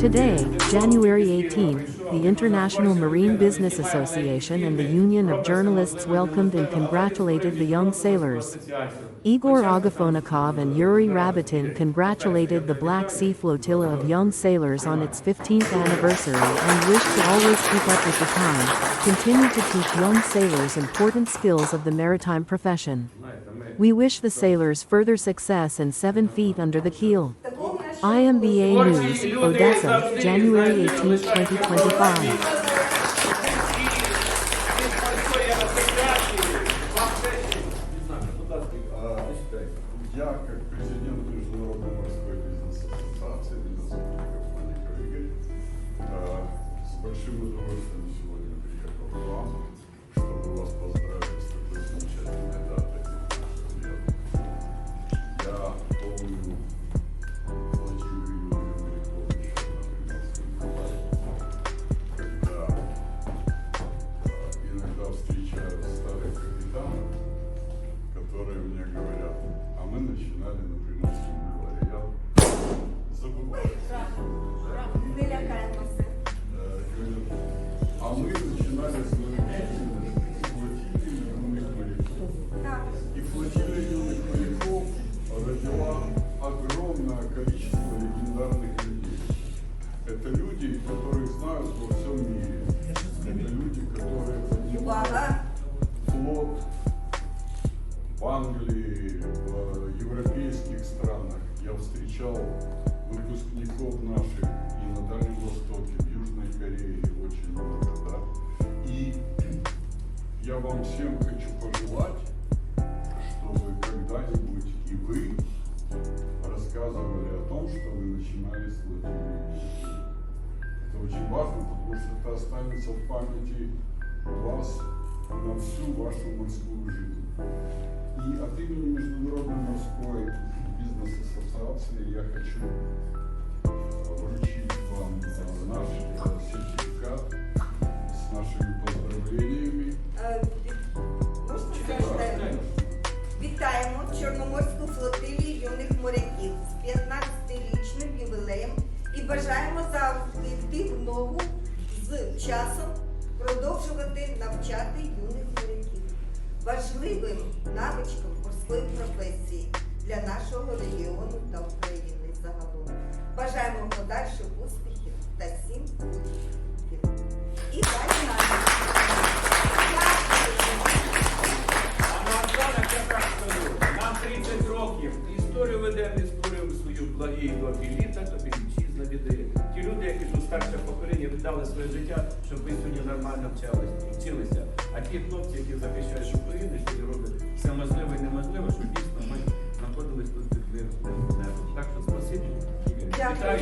Today, January 18, the International Marine Business Association and the Union of Journalists welcomed and congratulated the young sailors. Igor Agafonikov and Yuri Rabitin congratulated the Black Sea Flotilla of young sailors on its 15th anniversary and wished to always keep up with the time, continue to teach young sailors important skills of the maritime profession. We wish the sailors further success and seven feet under the keel. IMBA News, Odessa, January 18, 2025. Я, как президент А мы начинали с флотилии юных моряков. И флотилия юных моряков родила огромное количество легендарных людей. Это люди, которых знают во всем мире. Это люди, которые поднимают Увага. флот в Англии, в европейских странах. Я встречал выпускников наших и на Дальнем Востоке, в Южной Корее очень много. Я вам всем хочу пожелать, чтобы когда-нибудь и вы рассказывали о том, что вы начинали с флотилии. Это очень важно, потому что это останется в памяти вас на всю вашу морскую жизнь. И от имени Международной бажаємо завжди йти в ногу з часом продовжувати навчати юних моряків важливим навичкам морської професії для нашого регіону та України загалом. Бажаємо подальших успіхів та всім успіхів. І далі нам. Нам 30 років, історію ведемо, історію свою благі доки літа, тобі вітчизна біди. Ті люди, які тут старше покоління віддали своє життя, щоб ви сьогодні нормально вчилися, вчилися. А ті хлопці, які захищають Україну, що роблять все можливе і неможливе, щоб дійсно ми знаходились тут під мирним небом. Так що спасибі. Дякую.